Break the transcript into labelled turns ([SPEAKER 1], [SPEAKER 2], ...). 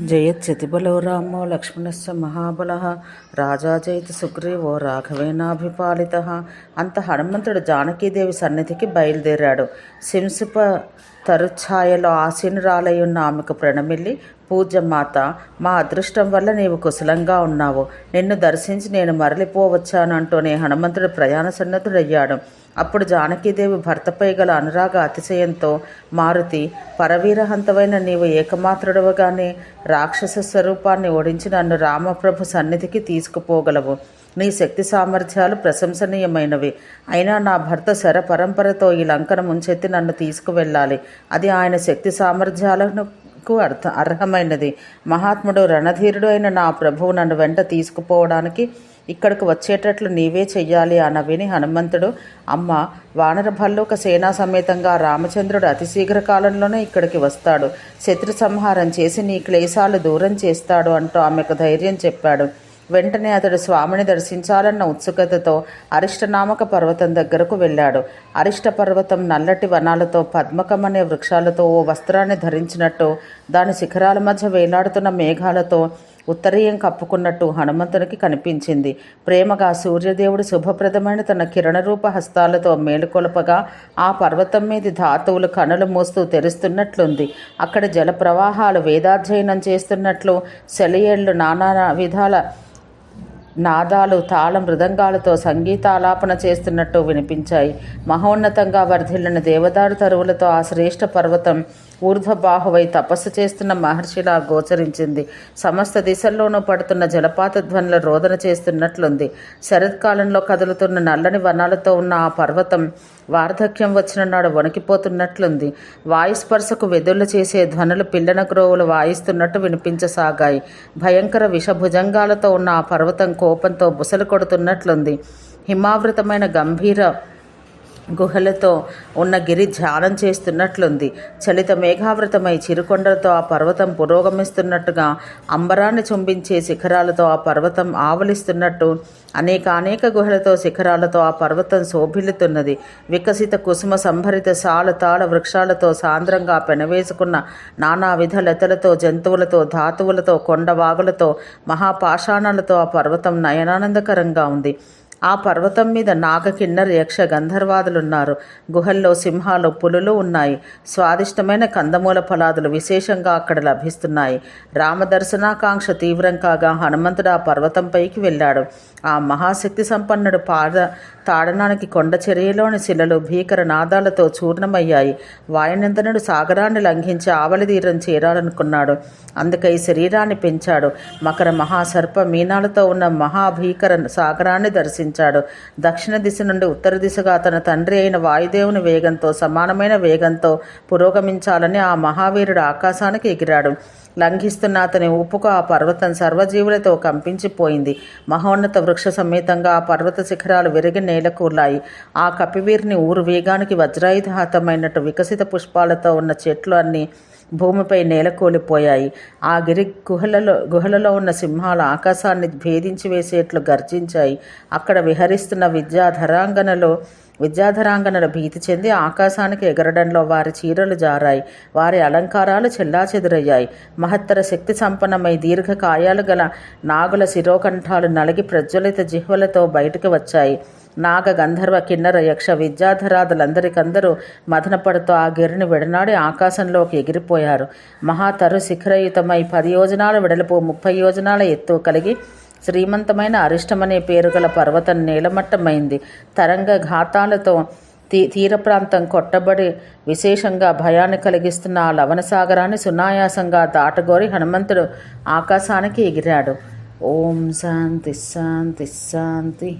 [SPEAKER 1] జయత్యతిబలో రామో లక్ష్మణశ్చ మహాబల రాజాజయతి సుగ్రీవో రాఘవేనాభిపాలిత అంత హనుమంతుడు జానకీదేవి సన్నిధికి బయలుదేరాడు। సింసిప తరుఛాయలో ఆసీనురాలై ఉన్న ఆమెకు ప్రణమిల్లి పూజ్యమాత మా అదృష్టం వల్ల నీవు కుశలంగా ఉన్నావు. నిన్ను దర్శించి నేను మరలిపోవచ్చానంటూనే హనుమంతుడు ప్రయాణ సన్నద్ధుడయ్యాడు. అప్పుడు జానకీదేవి భర్తపై గల అనురాగ అతిశయంతో మారుతి పరవీరహంతమైన నీవు ఏకమాత్రుడవగానే రాక్షస స్వరూపాన్ని ఓడించి నన్ను రామప్రభు సన్నిధికి తీసుకుపోగలవు. నీ శక్తి సామర్థ్యాలు ప్రశంసనీయమైనవి. అయినా నా భర్త శర పరంపరతో ఈ లంకను ముంచెత్తి నన్ను తీసుకువెళ్ళాలి. అది ఆయన శక్తి సామర్థ్యాలను కు అర్థ అర్హమైనది. మహాత్ముడు రణధీరుడు అయిన నా ప్రభువు నన్ను వెంట తీసుకుపోవడానికి ఇక్కడికి వచ్చేటట్లు నీవే చెయ్యాలి అన్న విని హనుమంతుడు. అమ్మ వానర భల్లూక సేనా సమేతంగా రామచంద్రుడు అతి శీఘ్ర కాలంలోనే ఇక్కడికి వస్తాడు. శత్రు సంహారం చేసి నీ క్లేశాలు దూరం చేస్తాడు అంటూ ఆమెకు ధైర్యం చెప్పాడు. వెంటనే అతడు స్వామిని దర్శించాలన్న ఉత్సుకతతో అరిష్టనామక పర్వతం దగ్గరకు వెళ్ళాడు. అరిష్ట పర్వతం నల్లటి వనాలతో పద్మకం అనే వృక్షాలతో ఓ వస్త్రాన్ని ధరించినట్టు దాని శిఖరాల మధ్య వేలాడుతున్న మేఘాలతో ఉత్తరీయం కప్పుకున్నట్టు హనుమంతునికి కనిపించింది. ప్రేమగా సూర్యదేవుడు శుభప్రదమైన తన కిరణరూప హస్తాలతో మేలుకొలపగా ఆ పర్వతం మీద ధాతువులు కనులు మూస్తూ తెరుస్తున్నట్లుంది. అక్కడ జల ప్రవాహాలు వేదాధ్యయనం చేస్తున్నట్లు సెలయేళ్ళు నానా విధాల నాదాలు తాళ మృదంగాలతో సంగీతాలాపన చేస్తున్నట్టు వినిపించాయి. మహోన్నతంగా వర్ధిల్లిన దేవదారు తరువులతో ఆ శ్రేష్ఠ పర్వతం ఊర్ధ్వబాహువై తపస్సు చేస్తున్న మహర్షిలా గోచరించింది. సమస్త దిశల్లోనూ పడుతున్న జలపాత ధ్వనుల రోదన చేస్తున్నట్లుంది. శరత్కాలంలో కదులుతున్న నల్లని వనాలతో ఉన్న ఆ పర్వతం వార్ధక్యం వచ్చిన నాడు వణికిపోతున్నట్లుంది. వాయుస్పర్శకు వెదుళ్ళు చేసే ధ్వనులు పిల్లన గ్రోవులు వాయిస్తున్నట్టు వినిపించసాగాయి. భయంకర విషభుజంగాలతో ఉన్న ఆ పర్వతం కోపంతో బుసలు కొడుతున్నట్లుంది. హిమావృతమైన గంభీర గుహలతో ఉన్న గిరి ధ్యానం చేస్తున్నట్లుంది. చలిత మేఘావృతమై చిరుకొండలతో ఆ పర్వతం పురోగమిస్తున్నట్టుగా అంబరాన్ని చుంబించే శిఖరాలతో ఆ పర్వతం ఆవలిస్తున్నట్టు అనేక అనేక గుహలతో శిఖరాలతో ఆ పర్వతం శోభిల్లుతున్నది. వికసిత కుసుమ సంభరిత సాల తాళ వృక్షాలతో సాంద్రంగా పెనవేసుకున్న నానావిధ లతలతో జంతువులతో ధాతువులతో కొండవాగులతో మహాపాషాణాలతో ఆ పర్వతం నయనానందకరంగా ఉంది. ఆ పర్వతం మీద నాగకిన్నర్ యక్ష గంధర్వాదులున్నారు. గుహల్లో సింహాలు పులులు ఉన్నాయి. స్వాదిష్టమైన కందమూల ఫలాదులు విశేషంగా అక్కడ లభిస్తున్నాయి. రామదర్శనాకాంక్ష తీవ్రం కాగా హనుమంతుడు ఆ పర్వతంపైకి వెళ్ళాడు. ఆ మహాశక్తి సంపన్నుడు పాద తాడనానికి కొండ చర్యలోని శిలలు భీకర నాదాలతో చూర్ణమయ్యాయి. వాయునందనుడు సాగరాన్ని లంఘించి ఆవలి తీరం చేరాలనుకున్నాడు. అందుకై శరీరాన్ని పెంచాడు. మకర మహాసర్ప మీనాలతో ఉన్న మహాభీకర సాగరాన్ని దర్శించాడు. దక్షిణ దిశ నుండి ఉత్తర దిశగా తన తండ్రి అయిన వాయుదేవుని వేగంతో సమానమైన వేగంతో పురోగమించాలని ఆ మహావీరుడు ఆకాశానికి ఎగిరాడు. లంఘిస్తున్న అతని ఊపుకు ఆ పర్వతం సర్వజీవులతో కంపించిపోయింది మహోన్నత వృక్ష సమేతంగా ఆ పర్వత శిఖరాలు విరిగి నేలకూర్లాయి ఆ కపివీరిని ఊరు వేగానికి వజ్రాయుధాతమైనట్టు వికసిత పుష్పాలతో ఉన్న చెట్లు అన్నీ భూమిపై నేలకూలిపోయాయి ఆ గిరి గుహలలో గుహలలో ఉన్న సింహాలు ఆకాశాన్ని భేదించి వేసేట్లు గర్జించాయి. అక్కడ విహరిస్తున్న విద్యాధరాంగనలో విద్యాధరాంగనల భీతి చెంది ఆకాశానికి ఎగరడంలో వారి చీరలు జారాయి. వారి అలంకారాలు చెల్లాచెదురయ్యాయి. మహత్తర శక్తి సంపన్నమై దీర్ఘకాయాలు గల నాగుల శిరోకంఠాలు నలిగి ప్రజ్వలిత జిహ్వలతో బయటకు వచ్చాయి. నాగ గంధర్వ కిన్నర యక్ష విద్యాధరాదులందరికందరూ మదనపడుతూ ఆ గిరిని విడనాడి ఆకాశంలోకి ఎగిరిపోయారు. మహాతరు శిఖరయుతమై పది యోజనాల వెడల్పు ముప్పై యోజనాల ఎత్తు కలిగి శ్రీమంతమైన అరిష్టమనే పేరు గల పర్వతం నీలమట్టమైంది. తరంగ ఘాతాలతో తీ తీర ప్రాంతం కొట్టబడి విశేషంగా భయాన్ని కలిగిస్తున్న ఆ లవణసాగరాన్ని సునాయాసంగా దాటగోరి హనుమంతుడు ఆకాశానికి ఎగిరాడు. ఓం శాంతి శాంతి శాంతి